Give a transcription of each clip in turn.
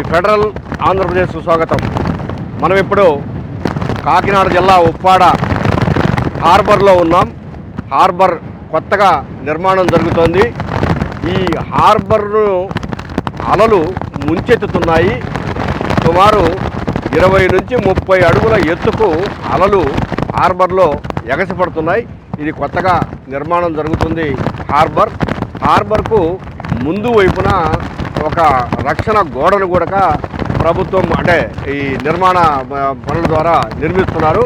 The federal Andhra Pradesh స్వాగతం. మనం ఇప్పుడు కాకినాడ జిల్లా ఉప్పాడ హార్బర్లో ఉన్నాం. హార్బర్ కొత్తగా నిర్మాణం జరుగుతోంది. ఈ హార్బర్ను అలలు ముంచెత్తుతున్నాయి. సుమారు ఇరవై నుంచి ముప్పై అడుగుల ఎత్తుకు అలలు హార్బర్లో ఎగసిపడుతున్నాయి. ఇది కొత్తగా నిర్మాణం జరుగుతుంది హార్బర్. హార్బర్కు ముందు వైపున ఒక రక్షణ గోడను కూడా ప్రభుత్వం అంటే ఈ నిర్మాణ పనుల ద్వారా నిర్మిస్తున్నారు.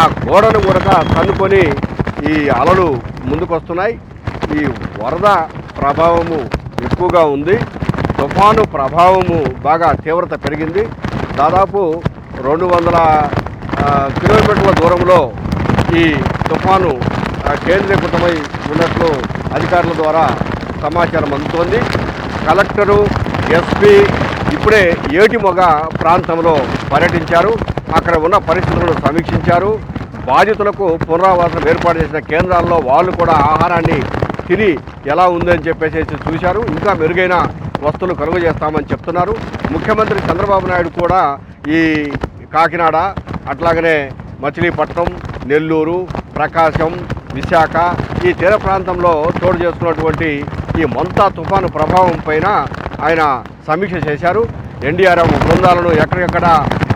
ఆ గోడను కూడా కనుక్కొని ఈ అలలు ముందుకొస్తున్నాయి. ఈ వరద ప్రభావము ఎక్కువగా ఉంది. తుఫాను ప్రభావము బాగా తీవ్రత పెరిగింది. దాదాపు రెండు వందల కిలోమీటర్ల దూరంలో ఈ తుఫాను కేంద్రీకృతమై ఉన్నట్లు అధికారుల ద్వారా సమాచారం అందుతోంది. కలెక్టరు ఎస్పీ ఇప్పుడే ఏటిమొగ ప్రాంతంలో పర్యటించారు. అక్కడ ఉన్న పరిస్థితులను సమీక్షించారు. బాధితులకు పునరావాసం ఏర్పాటు చేసిన కేంద్రాల్లో వాళ్ళు కూడా ఆహారాన్ని తిని ఎలా ఉందని చెప్పేసి చూశారు. ఇంకా మెరుగైన వస్తువులు కలుగు చేస్తామని చెప్తున్నారు. ముఖ్యమంత్రి చంద్రబాబు నాయుడు కూడా ఈ కాకినాడ అట్లాగనే మచిలీపట్నం నెల్లూరు ప్రకాశం విశాఖ ఈ తీర ప్రాంతంలో చోటు చేసుకున్నటువంటి ఈ మంతా తుఫాను ప్రభావం పైన ఆయన సమీక్ష చేశారు. ఎన్డీఆర్ఎఫ్ బృందాలను ఎక్కడెక్కడ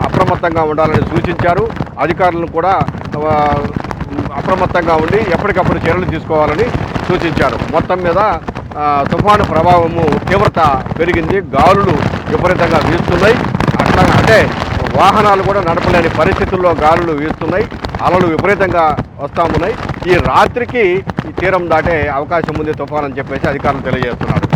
అప్రమత్తంగా ఉండాలని సూచించారు. అధికారులను కూడా అప్రమత్తంగా ఉండి ఎప్పటికప్పుడు చర్యలు తీసుకోవాలని సూచించారు. మొత్తం మీద తుఫాను ప్రభావము తీవ్రత పెరిగింది. గాలులు విపరీతంగా వీస్తున్నాయి. అట్లా అంటే వాహనాలు కూడా నడపలేని పరిస్థితుల్లో గాలులు వీస్తున్నాయి. అలలు విపరీతంగా వస్తా ఉన్నాయి. ఈ రాత్రికి ఈ తీరం దాటే అవకాశం ఉంది తుఫాన్ అని చెప్పేసి అధికారులు తెలియజేస్తున్నారు.